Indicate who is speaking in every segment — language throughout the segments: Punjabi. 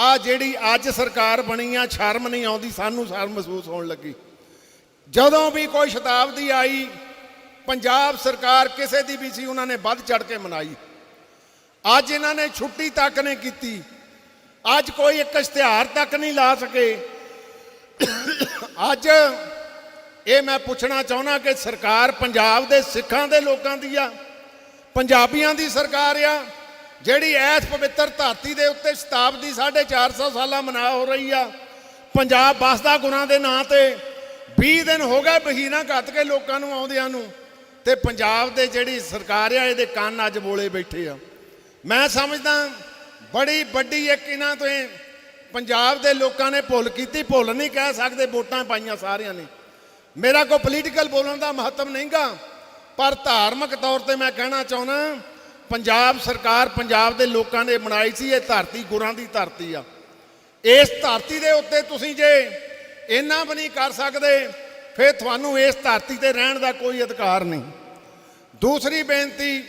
Speaker 1: ਆ ਜਿਹੜੀ ਅੱਜ ਸਰਕਾਰ ਬਣੀ ਆ, ਸ਼ਰਮ ਨਹੀਂ ਆਉਂਦੀ, ਸਾਨੂੰ ਸ਼ਰਮ ਮਹਿਸੂਸ ਹੋਣ ਲੱਗੀ। ਜਦੋਂ ਵੀ ਕੋਈ ਸ਼ਤਾਬਦੀ ਆਈ, ਪੰਜਾਬ ਸਰਕਾਰ ਕਿਸੇ ਦੀ ਵੀ ਸੀ, ਉਹਨਾਂ ਨੇ ਵੱਧ ਚੜ ਕੇ ਮਨਾਈ। ਅੱਜ ਇਹਨਾਂ ਨੇ ਛੁੱਟੀ ਤੱਕ ਨਹੀਂ ਕੀਤੀ। ਅੱਜ ਕੋਈ ਇੱਕ ਇਸ਼ਤਿਹਾਰ ਤੱਕ ਨਹੀਂ ਲਾ ਸਕੇ। ਅੱਜ ਇਹ ਮੈਂ ਪੁੱਛਣਾ ਚਾਹੁੰਦਾ ਕਿ ਸਰਕਾਰ ਪੰਜਾਬ ਦੇ ਸਿੱਖਾਂ ਦੇ ਲੋਕਾਂ ਦੀ ਆ, ਪੰਜਾਬੀਆਂ ਦੀ ਸਰਕਾਰ ਆ ਜਿਹੜੀ ਐਸ ਪਵਿੱਤਰ ਧਰਤੀ ਦੇ ਉੱਤੇ ਸ਼ਤਾਬਦੀ 450 ਸਾਲਾਂ ਮਨਾ ਹੋ ਰਹੀ ਆ, ਪੰਜਾਬ ਬਸਦਾ ਗੁਰਾਂ ਦੇ ਨਾਂ ਤੇ 20 ਦਿਨ ਹੋ ਗਏ ਬਹੀਨਾ ਘੱਤ ਕੇ ਲੋਕਾਂ ਨੂੰ ਆਉਂਦਿਆਂ ਨੂੰ, ਤੇ ਪੰਜਾਬ ਦੇ ਜਿਹੜੀ ਸਰਕਾਰ ਆ, ਇਹਦੇ ਕੰਨ ਅੱਜ ਬੋਲੇ ਬੈਠੇ ਆ। ਮੈਂ ਸਮਝਦਾ ਬੜੀ ਵੱਡੀ ਇੱਕ ਇਹਨਾਂ ਤੋਂ ਪੰਜਾਬ ਦੇ ਲੋਕਾਂ ਨੇ ਭੁੱਲ ਕੀਤੀ, ਭੁੱਲ ਨਹੀਂ ਕਹਿ ਸਕਦੇ, ਵੋਟਾਂ ਪਾਈਆਂ ਸਾਰਿਆਂ ਨੇ। ਮੇਰਾ ਕੋਈ ਪੋਲੀਟੀਕਲ ਬੋਲਣ ਦਾ ਮਹੱਤਵ ਨਹੀਂਗਾ, ਪਰ ਧਾਰਮਿਕ ਤੌਰ ਤੇ ਮੈਂ ਕਹਿਣਾ ਚਾਹੁੰਦਾ ਪੰਜਾਬ ਸਰਕਾਰ ਪੰਜਾਬ ਦੇ ਲੋਕਾਂ ਨੇ ਬਣਾਈ ਸੀ, ਇਹ ਧਰਤੀ ਗੁਰਾਂ ਦੀ ਧਰਤੀ ਆ। ਇਸ ਧਰਤੀ ਦੇ ਉੱਤੇ ਤੁਸੀਂ ਜੇ ਇੰਨਾ ਵੀ ਨਹੀਂ ਕਰ ਸਕਦੇ, ਫਿਰ ਤੁਹਾਨੂੰ ਇਸ ਧਰਤੀ ਤੇ ਰਹਿਣ ਦਾ ਕੋਈ ਅਧਿਕਾਰ ਨਹੀਂ। ਦੂਸਰੀ ਬੇਨਤੀ,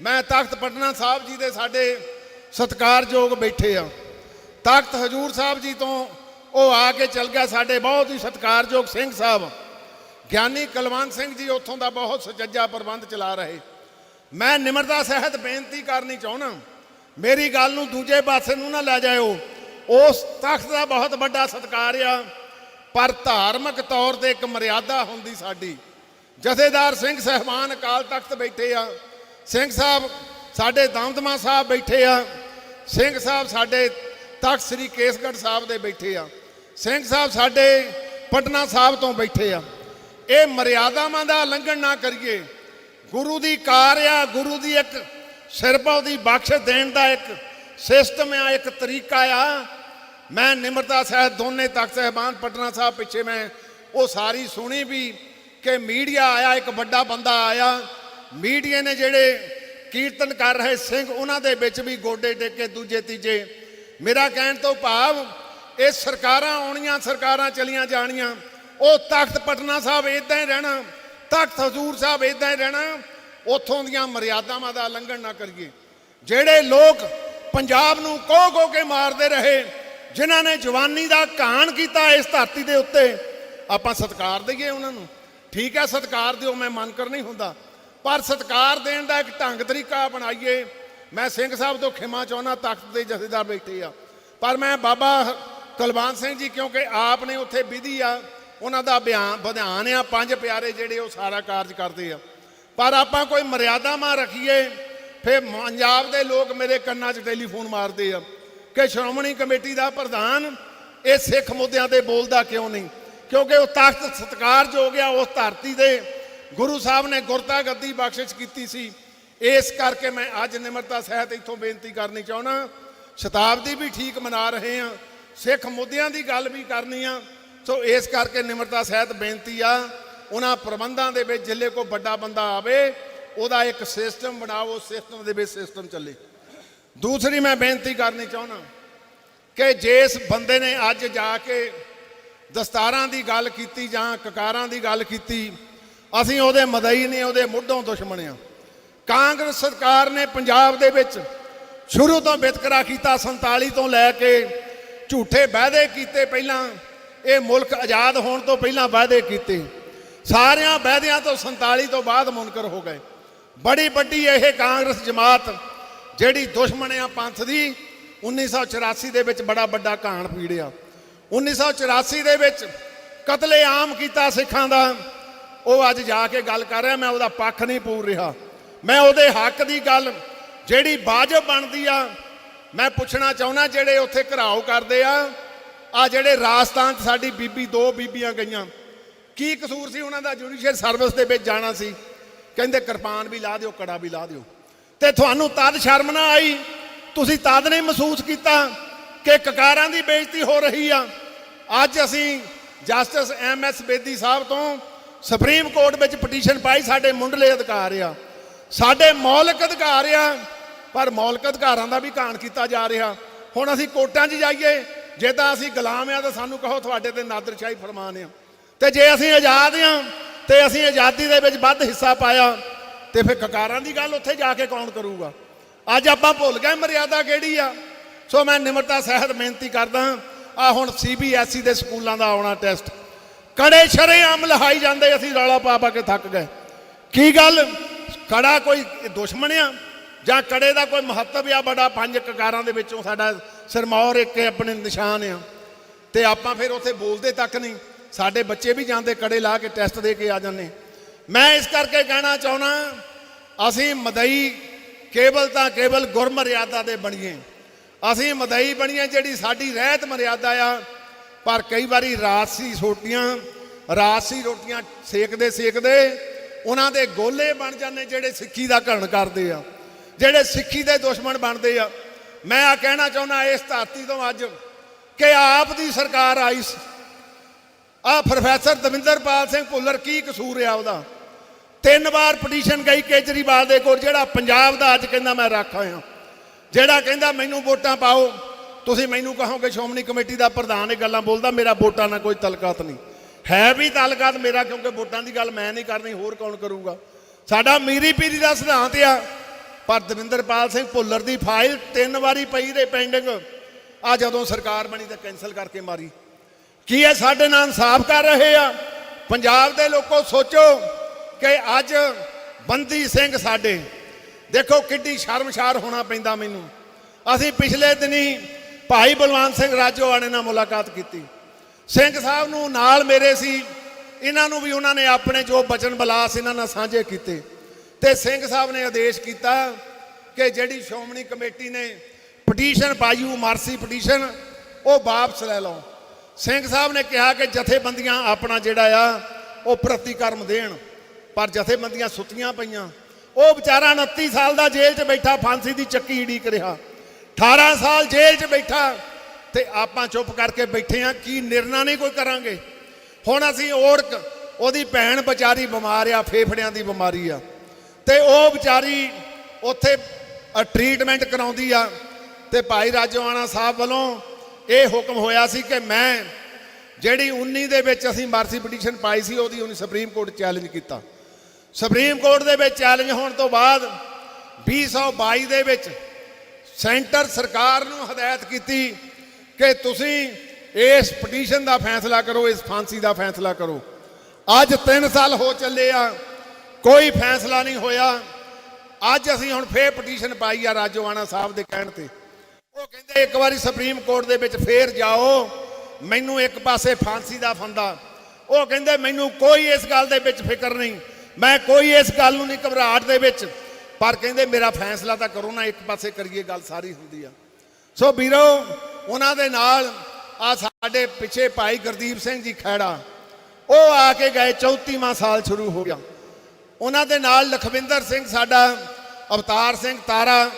Speaker 1: ਮੈਂ ਤਖਤ ਪਟਨਾ ਸਾਹਿਬ ਜੀ ਦੇ ਸਾਡੇ ਸਤਿਕਾਰਯੋਗ ਬੈਠੇ ਆ। ਤਖਤ ਹਜੂਰ ਸਾਹਿਬ ਜੀ ਤੋਂ ਉਹ ਆ ਕੇ ਚਲ ਗਿਆ ਸਾਡੇ ਬਹੁਤ ਹੀ ਸਤਿਕਾਰਯੋਗ ਸਿੰਘ ਸਾਹਿਬ। ਗਿਆਨੀ ਕਲਵੰਤ ਸਿੰਘ ਜੀ ਉੱਥੋਂ ਦਾ ਬਹੁਤ ਸੁਚੱਜਾ ਪ੍ਰਬੰਧ ਚਲਾ ਰਹੇ। ਮੈਂ ਨਿਮਰਤਾ ਸਹਿਤ ਬੇਨਤੀ ਕਰਨੀ ਚਾਹੁੰਦਾ ਮੇਰੀ ਗੱਲ ਨੂੰ ਦੂਜੇ ਪਾਸੇ ਨੂੰ ਨਾ ਲੈ ਜਾਇਓ। ਉਸ ਤਖਤ ਦਾ ਬਹੁਤ ਵੱਡਾ ਸਤਿਕਾਰ ਆ, ਪਰ ਧਾਰਮਿਕ ਤੌਰ ਤੇ ਇੱਕ ਮਰਿਆਦਾ ਹੁੰਦੀ ਸਾਡੀ। ਜਥੇਦਾਰ ਸਿੰਘ ਸਹਿਬਾਨ ਅਕਾਲ ਤਖਤ ਬੈਠੇ ਆ। ਸਿੰਘ ਸਾਹਿਬ ਸਾਡੇ ਦਮਦਮਾ ਸਾਹਿਬ ਬੈਠੇ ਆ। ਸਿੰਘ ਸਾਹਿਬ ਸਾਡੇ ਤਖਤ ਸ੍ਰੀ ਕੇਸਗੜ੍ਹ ਸਾਹਿਬ ਦੇ ਬੈਠੇ ਆ। ਸਿੰਘ ਸਾਹਿਬ ਸਾਡੇ ਪਟਨਾ ਸਾਹਿਬ ਤੋਂ ਬੈਠੇ ਆ। ਇਹ ਮਰਿਆਦਾਵਾਂ ਦਾ ਉਲੰਘਣ ਨਾ ਕਰੀਏ। ਗੁਰੂ ਦੀ ਕਾਰ ਆ, ਗੁਰੂ ਦੀ ਇੱਕ ਸਿਰਪਾ ਦੀ ਬਖਸ਼ ਦੇਣ ਦਾ ਇੱਕ ਸਿਸਟਮ ਆ, ਇੱਕ ਤਰੀਕਾ ਆ। ਮੈਂ ਨਿਮਰਤਾ ਸਾਹਿਬ ਦੋਨੇ ਤਖਤ ਸਹਿਬਾਨ ਪਟਨਾ ਸਾਹਿਬ ਪਿੱਛੇ ਮੈਂ ਉਹ ਸਾਰੀ ਸੁਣੀ ਵੀ ਕਿ ਮੀਡੀਆ ਆਇਆ, ਇੱਕ ਵੱਡਾ ਬੰਦਾ ਆਇਆ। ਮੀਡੀਆ ਨੇ ਜਿਹੜੇ ਕੀਰਤਨ ਕਰ ਰਹੇ ਸਿੰਘ, ਉਹਨਾਂ ਦੇ ਵਿੱਚ ਵੀ ਗੋਡੇ ਟੇਕੇ ਦੂਜੇ, ਤੀਜੇ। ਮੇਰਾ ਕਹਿਣ ਤੋਂ ਭਾਵ, ਇਹ ਸਰਕਾਰਾਂ ਆਉਣੀਆਂ, ਸਰਕਾਰਾਂ ਚਲੀਆਂ ਜਾਣੀਆਂ। ਉਹ ਤਖਤ ਪਟਨਾ ਸਾਹਿਬ ਇਦਾਂ ਹੀ ਰਹਿਣਾ। ਤਖਤ ਹਜ਼ੂਰ ਸਾਹਿਬ ਇਦਾਂ ਹੀ ਰਹਿਣਾ, ਉਥੋਂ ਦੀਆਂ ਮਰਿਆਦਾਵਾਂ ਦਾ ਉਲੰਘਣ ਨਾ ਕਰੀਏ। ਜਿਹੜੇ ਲੋਕ ਪੰਜਾਬ ਨੂੰ ਕੋਹ ਕੋਹ ਕੇ ਮਾਰਦੇ ਰਹੇ, ਜਿਨ੍ਹਾਂ ਨੇ ਜਵਾਨੀ ਦਾ ਘਾਣ ਕੀਤਾ ਇਸ ਧਰਤੀ ਦੇ ਉੱਤੇ, ਆਪਾਂ ਸਤਿਕਾਰ ਦਈਏ ਉਹਨਾਂ ਨੂੰ। ਠੀਕ ਹੈ, ਸਤਿਕਾਰ ਦਿਓ, ਮੈਂ ਮਨ ਕਰ ਨਹੀਂ ਹੁੰਦਾ। ਪਰ ਸਤਿਕਾਰ ਦੇਣ ਦਾ ਇੱਕ ਢੰਗ ਤਰੀਕਾ ਬਣਾਈਏ ਮੈਂ ਸਿੰਘ ਸਾਹਿਬ ਤੋਂ ਖਿਮਾ ਚਾਹੁੰਦਾ, ਤਖਤ ਦੇ ਜਥੇਦਾਰ ਬੈਠੇ ਆ। ਪਰ ਮੈਂ ਬਾਬਾ ਕੁਲਵੰਤ ਸਿੰਘ ਜੀ, ਕਿਉਂਕਿ ਆਪ ਨੇ ਉੱਥੇ ਵਿਧੀ ਆ ਉਹਨਾਂ ਦਾ ਬਿਆਨ ਵਿਧਾਨ ਆ, ਪੰਜ ਪਿਆਰੇ ਜਿਹੜੇ ਉਹ ਸਾਰਾ ਕਾਰਜ ਕਰਦੇ ਆ। ਪਰ ਆਪਾਂ ਕੋਈ ਮਰਿਆਦਾ ਮਾ ਰੱਖੀਏ, ਫਿਰ ਪੰਜਾਬ ਦੇ ਲੋਕ ਮੇਰੇ ਕੰਨਾਂ 'ਚ ਟੈਲੀਫੋਨ ਮਾਰਦੇ ਆ ਕਿ ਸ਼੍ਰੋਮਣੀ ਕਮੇਟੀ ਦਾ ਪ੍ਰਧਾਨ ਇਹ ਸਿੱਖ ਮੁੱਦਿਆਂ ਤੇ ਬੋਲਦਾ ਕਿਉਂ ਨਹੀਂ? ਕਿਉਂਕਿ ਉਹ ਤਖਤ ਹੋ ਗਿਆ ਉਸ ਧਰਤੀ ਦੇ। ਗੁਰੂ ਸਾਹਿਬ ਨੇ ਗੁਰਤਾ ਗੱਦੀ ਬਖਸ਼ਿਸ਼ ਕੀਤੀ ਸੀ। ਇਸ ਕਰਕੇ ਮੈਂ ਅੱਜ ਨਿਮਰਤਾ ਸਹਿਤ ਇੱਥੋਂ ਬੇਨਤੀ ਕਰਨੀ ਚਾਹੁੰਦਾ, ਸ਼ਤਾਬਦੀ ਵੀ ਠੀਕ ਮਨਾ ਰਹੇ ਆ, ਸਿੱਖ ਮੁੱਦਿਆਂ ਦੀ ਗੱਲ ਵੀ ਕਰਨੀ ਆ। ਸੋ ਇਸ ਕਰਕੇ ਨਿਮਰਤਾ ਸਹਿਤ ਬੇਨਤੀ ਆ, ਉਹਨਾਂ ਪ੍ਰਬੰਧਾਂ ਦੇ ਵਿੱਚ ਜਿੱਲੇ ਕੋ ਵੱਡਾ ਬੰਦਾ ਆਵੇ, ਉਹਦਾ ਇੱਕ ਸਿਸਟਮ ਬਣਾਓ ਸਿਸਟਮ ਦੇ ਵਿੱਚ ਸਿਸਟਮ ਚੱਲੇ। ਦੂਸਰੀ ਮੈਂ ਬੇਨਤੀ ਕਰਨੀ ਚਾਹੁੰਦਾ ਕਿ ਜਿਸ ਬੰਦੇ ਨੇ ਅੱਜ ਜਾ ਕੇ ਦਸਤਾਰਾਂ ਦੀ ਗੱਲ ਕੀਤੀ ਜਾਂ ਕਕਾਰਾਂ ਦੀ ਗੱਲ ਕੀਤੀ, ਅਸੀਂ ਉਹਦੇ ਮਦਈ ਨੇ, ਉਹਦੇ ਮੁੱਢੋਂ ਦੁਸ਼ਮਣਿਆ ਕਾਂਗਰਸ ਸਰਕਾਰ ਨੇ ਪੰਜਾਬ ਦੇ ਵਿੱਚ ਸ਼ੁਰੂ ਤੋਂ ਵਿਤਕਰਾ ਕੀਤਾ 47 ਤੋਂ ਲੈ ਕੇ ਝੂਠੇ ਵਾਅਦੇ ਕੀਤੇ ਪਹਿਲਾਂ ਇਹ ਮੁਲਕ ਆਜ਼ਾਦ ਹੋਣ ਤੋਂ ਪਹਿਲਾਂ ਵਾਅਦੇ ਕੀਤੇ। ਸਾਰਿਆਂ ਵਾਅਦਿਆਂ ਤੋਂ 47 ਤੋਂ ਬਾਅਦ ਮੁਨਕਰ ਹੋ ਗਏ। ਬੜੀ ਵੱਡੀ ਇਹ ਕਾਂਗਰਸ ਜਮਾਤ, ਜਿਹੜੀ ਦੁਸ਼ਮਣ ਆ ਪੰਥ ਦੀ 1984 ਦੇ ਵਿੱਚ ਬੜਾ ਵੱਡਾ ਘਾਣ ਪੀੜਿਆ। 1984 ਦੇ ਵਿੱਚ ਕਤਲੇਆਮ ਕੀਤਾ ਸਿੱਖਾਂ ਦਾ। ਉਹ ਅੱਜ ਜਾ ਕੇ ਗੱਲ ਕਰ ਰਿਹਾ, ਮੈਂ ਉਹਦਾ ਪੱਖ ਨਹੀਂ ਪੂਰ ਰਿਹਾ। ਮੈਂ ਉਹਦੇ ਹੱਕ ਦੀ ਗੱਲ, ਜਿਹੜੀ ਵਾਜਬ ਬਣਦੀ ਆ, ਮੈਂ ਪੁੱਛਣਾ ਚਾਹੁੰਦਾ ਜਿਹੜੇ ਉੱਥੇ ਘਰਾਓ ਕਰਦੇ ਆ। ਆ ਜਿਹੜੇ ਰਾਜਸਥਾਨ 'ਚ ਸਾਡੀ ਬੀਬੀ, ਦੋ ਬੀਬੀਆਂ ਗਈਆਂ। ਕੀ ਕਸੂਰ ਸੀ ਉਹਨਾਂ ਦਾ? ਜੁਡੀਸ਼ੀਅਲ ਸਰਵਿਸ ਦੇ ਵਿੱਚ ਜਾਣਾ ਸੀ। ਕਹਿੰਦੇ, ਕਿਰਪਾਨ ਵੀ ਲਾ ਦਿਓ, ਕੜਾ ਵੀ ਲਾ ਦਿਓ। ਤੇ ਤੁਹਾਨੂੰ ਤਦ ਸ਼ਰਮ ਨਾ ਆਈ? ਤੁਸੀਂ ਤਦ ਨਹੀਂ ਮਹਿਸੂਸ ਕੀਤਾ ਕਿ ਕਕਾਰਾਂ ਦੀ ਬੇਇੱਜ਼ਤੀ ਹੋ ਰਹੀ ਆ? ਅੱਜ ਅਸੀਂ justice M S Bedi sahib ਤੋਂ ਸੁਪਰੀਮ ਕੋਰਟ ਵਿੱਚ ਪਟੀਸ਼ਨ ਪਾਈ, ਸਾਡੇ ਮੁੰਡਲੇ ਅਧਿਕਾਰ ਆ। ਸਾਡੇ ਮੌਲਿਕ ਅਧਿਕਾਰ ਆ, ਪਰ ਮੌਲਿਕ ਅਧਿਕਾਰਾਂ ਦਾ ਵੀ ਘਾਣ ਕੀਤਾ ਜਾ ਰਿਹਾ। ਹੁਣ ਅਸੀਂ ਕੋਰਟਾਂ 'ਚ ਜਾਈਏ ਜੇ ਤਾਂ ਅਸੀਂ ਗੁਲਾਮ ਆ ਤਾਂ ਸਾਨੂੰ ਕਹੋ ਤੁਹਾਡੇ ਤੇ ਨਾਦਰਸ਼ਾਹੀ ਫਰਮਾਨ ਆ। ਤੇ ਜੇ ਅਸੀਂ ਆਜ਼ਾਦ ਆ, ਤੇ ਅਸੀਂ ਆਜ਼ਾਦੀ ਦੇ ਵਿੱਚ ਵੱਧ ਹਿੱਸਾ ਪਾਇਆ, ਤੇ ਫਿਰ ਕਕਾਰਾਂ ਦੀ ਗੱਲ ਉੱਥੇ ਜਾ ਕੇ ਕੌਣ ਕਰੂਗਾ? ਅੱਜ ਆਪਾਂ ਭੁੱਲ ਗਏ ਮਰਿਆਦਾ ਕਿਹੜੀ ਆ? ਸੋ ਮੈਂ ਨਿਮਰਤਾ ਸਹਿਤ ਬੇਨਤੀ ਕਰਦਾ ਆ ਹੁਣ ਸੀਬੀਐਸਈ ਦੇ ਸਕੂਲਾਂ ਦਾ ਆਉਣਾ ਟੈਸਟ। ਕੜੇ ਸ਼ਰੇਆਮ ਲਹਾਈ ਜਾਂਦੇ, ਅਸੀਂ ਰੌਲਾ ਪਾ ਪਾ ਕੇ ਥੱਕ ਗਏ। ਕੀ ਗੱਲ? ਕੜਾ ਕੋਈ ਦੁਸ਼ਮਣ ਆ? ਜਾਂ ਕੜੇ ਦਾ ਕੋਈ ਮਹੱਤਵ ਆ ਬੜਾ? ਪੰਜ ਕਕਾਰਾਂ ਦੇ ਵਿੱਚੋਂ ਸਾਡਾ ਸਿਰਮੌਰ ਇੱਕ ਆਪਣੇ ਨਿਸ਼ਾਨ ਆ। ਤੇ ਆਪਾਂ ਫਿਰ ਉੱਥੇ ਬੋਲਦੇ ਤੱਕ ਨਹੀਂ। ਸਾਡੇ ਬੱਚੇ ਵੀ ਜਾਂਦੇ ਕੜੇ ਲਾ ਕੇ ਟੈਸਟ ਦੇ ਕੇ ਆ ਜਾਂਦੇ। ਮੈਂ ਇਸ ਕਰਕੇ ਕਹਿਣਾ ਚਾਹੁੰਦਾ, ਅਸੀਂ ਮਦਈ ਕੇਵਲ ਤਾਂ ਕੇਵਲ ਗੁਰਮਰਿਆਦਾ ਦੇ ਬਣੀਏ। ਅਸੀਂ ਮਦਈ ਬਣੀਏ ਜਿਹੜੀ ਸਾਡੀ ਰਹਿਤ ਮਰਿਆਦਾ ਆ। ਪਰ ਕਈ ਵਾਰੀ ਰਾਸੀ ਸੋਟੀਆਂ, ਰਾਸੀ ਰੋਟੀਆਂ ਸੇਕਦੇ ਸੇਕਦੇ ਉਹਨਾਂ ਦੇ ਗੋਲੇ ਬਣ ਜਾਂਦੇ ਜਿਹੜੇ ਸਿੱਖੀ ਦਾ ਘਣ ਕਰਦੇ ਆ। ਜਿਹੜੇ ਸਿੱਖੀ ਦੇ ਦੁਸ਼ਮਣ ਬਣਦੇ ਆ। ਮੈਂ ਆ ਕਹਿਣਾ ਚਾਹੁੰਦਾ ਇਸ ਧਰਤੀ ਤੋਂ ਅੱਜ ਕਿ ਆਪ ਦੀ ਸਰਕਾਰ ਆਈ ਸੀ। ਆ ਪ੍ਰੋਫੈਸਰ ਦਵਿੰਦਰਪਾਲ ਸਿੰਘ ਭੁੱਲਰ ਕੀ ਕਸੂਰ ਆ ਉਹਦਾ? ਤਿੰਨ ਵਾਰ ਪਟੀਸ਼ਨ ਗਈ ਕੇਜਰੀਵਾਲ ਦੇ ਕੋਲ, ਜਿਹੜਾ ਪੰਜਾਬ ਦਾ ਅੱਜ ਕਹਿੰਦਾ ਮੈਂ ਰੱਖ ਆਇਆ। ਜਿਹੜਾ ਕਹਿੰਦਾ ਮੈਨੂੰ ਵੋਟਾਂ ਪਾਓ, ਤੁਸੀਂ ਮੈਨੂੰ ਕਹੋਗੇ ਸ਼੍ਰੋਮਣੀ ਕਮੇਟੀ ਦਾ ਪ੍ਰਧਾਨ ਇਹ ਗੱਲਾਂ ਬੋਲਦਾ, ਮੇਰਾ ਵੋਟਾਂ ਨਾਲ ਕੋਈ ਤਲਕਾਤ ਨਹੀਂ। ਹੈ ਵੀ ਤਲਕਾਤ ਮੇਰਾ ਕਿਉਂਕਿ ਵੋਟਾਂ ਦੀ ਗੱਲ ਮੈਂ ਨਹੀਂ ਕਰਨੀ, ਹੋਰ ਕੌਣ ਕਰੂਗਾ? ਸਾਡਾ ਮੀਰੀ ਪੀਰੀ ਦਾ ਸਿਧਾਂਤ ਆ ਪਰ ਦਵਿੰਦਰਪਾਲ ਸਿੰਘ ਭੁੱਲਰ ਦੀ ਫਾਈਲ ਤਿੰਨ ਵਾਰੀ ਪਈ ਦੇ ਪੈਂਡਿੰਗ। ਆ ਜਦੋਂ ਸਰਕਾਰ ਬਣੀ ਤਾਂ ਕੈਨਸਲ ਕਰਕੇ ਮਾਰੀ। ਕੀ ਇਹ ਸਾਡੇ ਨਾਲ ਇਨਸਾਫ ਕਰ ਰਹੇ ਆ? ਪੰਜਾਬ ਦੇ ਲੋਕੋ, ਸੋਚੋ ਕਿ ਅੱਜ ਬੰਦੀ ਸਿੰਘ ਸਾਡੇ। ਦੇਖੋ ਕਿੱਡੀ ਸ਼ਰਮਸ਼ਾਰ ਹੋਣਾ ਪੈਂਦਾ ਮੈਨੂੰ। ਅਸੀਂ ਪਿਛਲੇ ਦਿਨੀ ਭਾਈ ਬਲਵੰਤ ਸਿੰਘ ਰਾਜੋਆਣੇ ਨਾਲ ਮੁਲਾਕਾਤ ਕੀਤੀ। ਸਿੰਘ ਸਾਹਿਬ ਨੂੰ ਨਾਲ ਮੇਰੇ ਸੀ। ਇਹਨਾਂ ਨੂੰ ਵੀ ਉਹਨਾਂ ਨੇ ਆਪਣੇ ਜੋ ਬਚਨ ਬਲਾਸ ਇਹਨਾਂ ਨਾਲ ਸਾਂਝੇ ਕੀਤੇ। ਤੇ ਸਿੰਘ ਸਾਹਿਬ ਨੇ ਆਦੇਸ਼ ਕੀਤਾ ਕਿ ਜਿਹੜੀ ਸ਼੍ਰੋਮਣੀ ਕਮੇਟੀ ਨੇ ਪਟੀਸ਼ਨ ਪਾਈਓ ਮਾਰਸੀ ਪਟੀਸ਼ਨ, ਉਹ ਵਾਪਸ ਲੈ ਲਓ। ਸਿੰਘ ਸਾਹਿਬ ਨੇ ਕਿਹਾ ਕਿ ਜਥੇਬੰਦੀਆਂ ਆਪਣਾ ਜਿਹੜਾ ਆ, ਉਹ ਪ੍ਰਤੀਕਰਮ ਦੇਣ, ਪਰ ਜਥੇਬੰਦੀਆਂ ਸੁੱਤੀਆਂ ਪਈਆਂ। ਉਹ ਵਿਚਾਰਾ 29 ਸਾਲ ਦਾ ਜੇਲ੍ਹ 'ਚ ਬੈਠਾ, ਫਾਂਸੀ ਦੀ ਚੱਕੀ ਈੜੀ ਰਿਹਾ। 18 ਸਾਲ ਜੇਲ੍ਹ 'ਚ ਬੈਠਾ, ਤੇ ਆਪਾਂ ਚੁੱਪ ਕਰਕੇ ਬੈਠੇ ਆ, ਕੀ ਨਿਰਣਾ ਨਹੀਂ ਕੋਈ ਕਰਾਂਗੇ? ਹੁਣ ਅਸੀਂ ਔਰਕ, ਉਹਦੀ ਭੈਣ ਵਿਚਾਰੀ ਬਿਮਾਰ ਆ, ਫੇਫੜਿਆਂ ਦੀ ਬਿਮਾਰੀ ਆ। ਤੇ ਉਹ ਵਿਚਾਰੀ ਉੱਥੇ ਟ੍ਰੀਟਮੈਂਟ ਕਰਾਉਂਦੀ ਆ। ਤੇ ਭਾਈ ਰਾਜੋਆਣਾ ਸਾਹਿਬ ਵੱਲੋਂ ਇਹ ਹੁਕਮ ਹੋਇਆ ਸੀ ਕਿ ਮੈਂ ਜਿਹੜੀ 19 ਦੇ ਵਿੱਚ ਅਸੀਂ ਮਾਰਸੀ ਪਟੀਸ਼ਨ ਪਾਈ ਸੀ, ਉਹਦੀ ਉਹਨੇ ਸੁਪਰੀਮ ਕੋਰਟ ਚੈਲੰਜ ਕੀਤਾ। ਸੁਪਰੀਮ ਕੋਰਟ ਦੇ ਵਿੱਚ ਚੈਲੰਜ ਹੋਣ ਤੋਂ ਬਾਅਦ 2022 ਦੇ ਵਿੱਚ ਸੈਂਟਰ ਸਰਕਾਰ ਨੂੰ ਹਦਾਇਤ ਕੀਤੀ ਕਿ ਤੁਸੀਂ ਇਸ ਪਟੀਸ਼ਨ ਦਾ ਫੈਸਲਾ ਕਰੋ, ਇਸ ਫਾਂਸੀ ਦਾ ਫੈਸਲਾ ਕਰੋ। ਅੱਜ 3 ਸਾਲ ਹੋ ਚੱਲੇ ਆ। ਕੋਈ ਫੈਸਲਾ ਨਹੀਂ ਹੋਇਆ। ਅੱਜ ਅਸੀਂ ਹੁਣ ਫੇਰ ਪਟੀਸ਼ਨ ਪਾਈ ਆ ਰਾਜੋਆਣਾ ਸਾਹਿਬ ਦੇ ਕਹਿਣ ਤੇ। ਉਹ ਕਹਿੰਦੇ, ਇੱਕ ਵਾਰੀ ਸੁਪਰੀਮ ਕੋਰਟ ਦੇ ਵਿੱਚ ਫੇਰ ਜਾਓ। ਮੈਨੂੰ ਇੱਕ ਪਾਸੇ ਫਾਂਸੀ ਦਾ ਫੰਦਾ। ਉਹ ਕਹਿੰਦੇ, ਮੈਨੂੰ ਕੋਈ ਇਸ ਗੱਲ ਦੇ ਵਿੱਚ ਫਿਕਰ ਨਹੀਂ। ਮੈਂ ਕੋਈ ਇਸ ਗੱਲ ਨੂੰ ਨਹੀਂ ਘਬਰਾਹਟ ਦੇ ਵਿੱਚ। ਪਰ ਕਹਿੰਦੇ, ਮੇਰਾ ਫੈਸਲਾ ਤਾਂ ਕਰੋ ਨਾ, ਇੱਕ ਪਾਸੇ ਕਰੀਏ ਗੱਲ ਸਾਰੀ ਹੁੰਦੀ ਆ। ਸੋ ਵੀਰੋ, ਉਹਨਾਂ ਦੇ ਨਾਲ ਆ ਸਾਡੇ ਪਿੱਛੇ ਭਾਈ ਗੁਰਦੀਪ ਸਿੰਘ ਜੀ ਖੈੜਾ ਉਹ ਆ ਕੇ ਗਏ 34ਵਾਂ ਸਾਲ ਸ਼ੁਰੂ ਹੋ ਗਿਆ। ਉਹਨਾਂ ਦੇ ਨਾਲ ਲਖਵਿੰਦਰ ਸਿੰਘ ਸਾਡਾ, ਅਵਤਾਰ ਸਿੰਘ ਤਾਰਾ,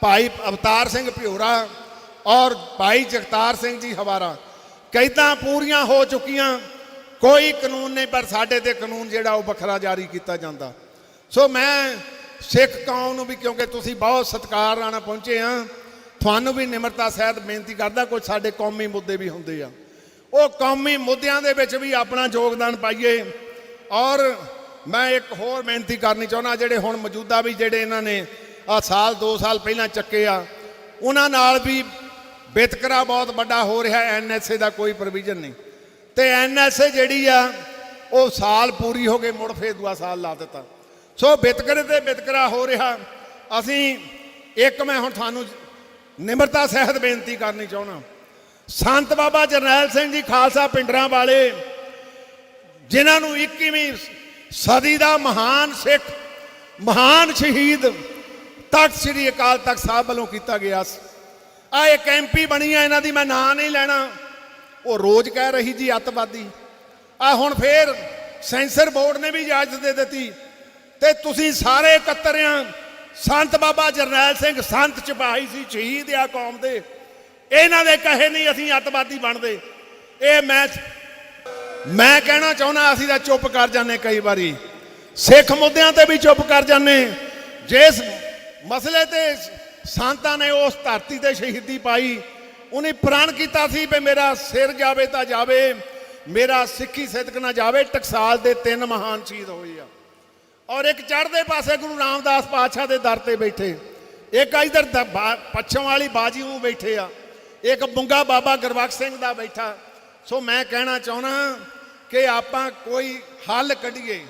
Speaker 1: ਭਾਈ ਅਵਤਾਰ ਸਿੰਘ ਭਿਉਰਾ ਔਰ ਭਾਈ ਜਗਤਾਰ ਸਿੰਘ ਜੀ ਹਵਾਰਾ। ਕੈਦਾਂ ਪੂਰੀਆਂ ਹੋ ਚੁੱਕੀਆਂ, ਕੋਈ ਕਾਨੂੰਨ ਨਹੀਂ, ਪਰ ਸਾਡੇ ਤੇ ਕਾਨੂੰਨ ਜਿਹੜਾ ਉਹ ਵੱਖਰਾ ਜਾਰੀ ਕੀਤਾ ਜਾਂਦਾ। ਸੋ ਮੈਂ ਸਿੱਖ ਕੌਮ ਨੂੰ ਵੀ, ਕਿਉਂਕਿ ਤੁਸੀਂ ਬਹੁਤ ਸਤਿਕਾਰ ਨਾਲ ਪਹੁੰਚੇ ਆ, ਤੁਹਾਨੂੰ ਵੀ ਨਿਮਰਤਾ ਸਹਿਤ ਬੇਨਤੀ ਕਰਦਾ ਕੋਈ ਸਾਡੇ ਕੌਮੀ ਮੁੱਦੇ ਵੀ ਹੁੰਦੇ ਆ। ਉਹ ਕੌਮੀ ਮੁੱਦਿਆਂ ਦੇ ਵਿੱਚ ਵੀ ਆਪਣਾ ਯੋਗਦਾਨ ਪਾਈਏ ਔਰ ਮੈਂ ਇੱਕ ਹੋਰ ਬੇਨਤੀ ਕਰਨੀ ਚਾਹੁੰਦਾ, ਜਿਹੜੇ ਹੁਣ ਮੌਜੂਦਾ ਵੀ ਜਿਹੜੇ ਇਹਨਾਂ ਨੇ ਆ ਸਾਲ 2 ਸਾਲ ਪਹਿਲਾਂ ਚੱਕੇ ਆ, ਉਹਨਾਂ ਨਾਲ ਵੀ ਵਿਤਕਰਾ ਬਹੁਤ ਵੱਡਾ ਹੋ ਰਿਹਾ ਐਨਐਸਏ ਦਾ ਕੋਈ ਪ੍ਰੋਵੀਜ਼ਨ ਨਹੀਂ। ਤੇ ਐਨਐਸਏ ਜਿਹੜੀ ਆ, ਉਹ ਸਾਲ ਪੂਰੀ ਹੋ ਗਏ, ਮੁੜ ਫੇਰ ਦੂਆ ਸਾਲ ਲਾ ਦਿੱਤਾ। ਸੋ ਵਿਤਕਰੇ ਤੇ ਵਿਤਕਰਾ ਹੋ ਰਿਹਾ, ਅਸੀਂ ਇੱਕ ਮੈਂ ਹੁਣ ਤੁਹਾਨੂੰ ਨਿਮਰਤਾ ਸਹਿਤ ਬੇਨਤੀ ਕਰਨੀ ਚਾਹੁੰਦਾ। ਸੰਤ ਬਾਬਾ ਜਰਨੈਲ ਸਿੰਘ ਜੀ ਖਾਲਸਾ ਪਿੰਡਰਾਂ ਵਾਲੇ, ਜਿਨ੍ਹਾਂ ਨੂੰ 21ਵੀਂ ਸਦੀ ਦਾ ਮਹਾਨ ਸਿੱਖ, ਮਹਾਨ ਸ਼ਹੀਦ, ਤਖਤ ਸ੍ਰੀ ਅਕਾਲ ਤਖਤ ਸਾਹਿਬ ਵੱਲੋਂ ਕੀਤਾ ਗਿਆ ਸੀ। ਆ ਇੱਕ ਐਮਪੀ ਬਣੀ ਆ, ਇਹਨਾਂ ਦੀ ਮੈਂ ਨਾਂ ਨਹੀਂ ਲੈਣਾ। ਉਹ ਰੋਜ਼ ਕਹਿ ਰਹੀ ਜੀ, ਅੱਤਵਾਦੀ। ਆ ਹੁਣ ਫੇਰ ਸੈਂਸਰ ਬੋਰਡ ਨੇ ਵੀ ਇਜਾਜ਼ਤ ਦੇ ਦਿੱਤੀ। ਤੇ ਤੁਸੀਂ ਸਾਰੇ ਇਕੱਤਰਿਆਂ ਸੰਤ ਬਾਬਾ ਜਰਨੈਲ ਸਿੰਘ ਸੰਤ ਚਪਾਹੀ ਸੀ, ਸ਼ਹੀਦ ਆ ਕੌਮ ਦੇ। ਇਹਨਾਂ ਦੇ ਕਹੇ ਨਹੀਂ ਅਸੀਂ ਅੱਤਵਾਦੀ ਬਣਦੇ। ਇਹ ਮੈਂ ਮੈਂ ਕਹਿਣਾ ਚਾਹੁੰਦਾ, ਅਸੀਂ ਤਾਂ ਚੁੱਪ ਕਰ ਜਾਂਦੇ ਕਈ ਵਾਰੀ। ਸਿੱਖ ਮੁੱਦਿਆਂ ਤੇ ਵੀ ਚੁੱਪ ਕਰ ਜਾਂਦੇ ਜਿਸ ਮਸਲੇ ਤੇ ਸੰਤਾਂ ਨੇ ਉਸ ਧਰਤੀ ਤੇ ਸ਼ਹੀਦੀ ਪਾਈ, ਉਹਨੇ ਪ੍ਰਣ ਕੀਤਾ ਸੀ ਵੀ ਮੇਰਾ ਸਿਰ ਜਾਵੇ ਤਾਂ ਜਾਵੇ, ਮੇਰਾ ਸਿੱਖੀ ਸਿਦਕ ਨਾ ਜਾਵੇ, ਟਕਸਾਲ ਦੇ ਤਿੰਨ ਮਹਾਨ ਸ਼ਹੀਦ ਹੋਏ ਆ। ਔਰ ਇੱਕ ਚੜ੍ਹਦੇ ਪਾਸੇ ਗੁਰੂ ਰਾਮਦਾਸ ਪਾਤਸ਼ਾਹ ਦੇ ਦਰ ਤੇ ਬੈਠੇ। ਇੱਕ ਇਧਰ ਦ- ਬਾ- ਪੱਛਮ ਵਾਲੀ ਬਾਜੀ ਨੂੰ ਬੈਠੇ ਆ। ਇੱਕ ਬੁੰਗਾ ਬਾਬਾ ਗੁਰਬਖਸ਼ ਸਿੰਘ ਦਾ ਬੈਠਾ। ਸੋ ਮੈਂ ਕਹਿਣਾ ਚਾਹੁੰਦਾ ਕਿ ਆਪਾਂ ਕੋਈ ਹੱਲ ਕੱਢੀਏ।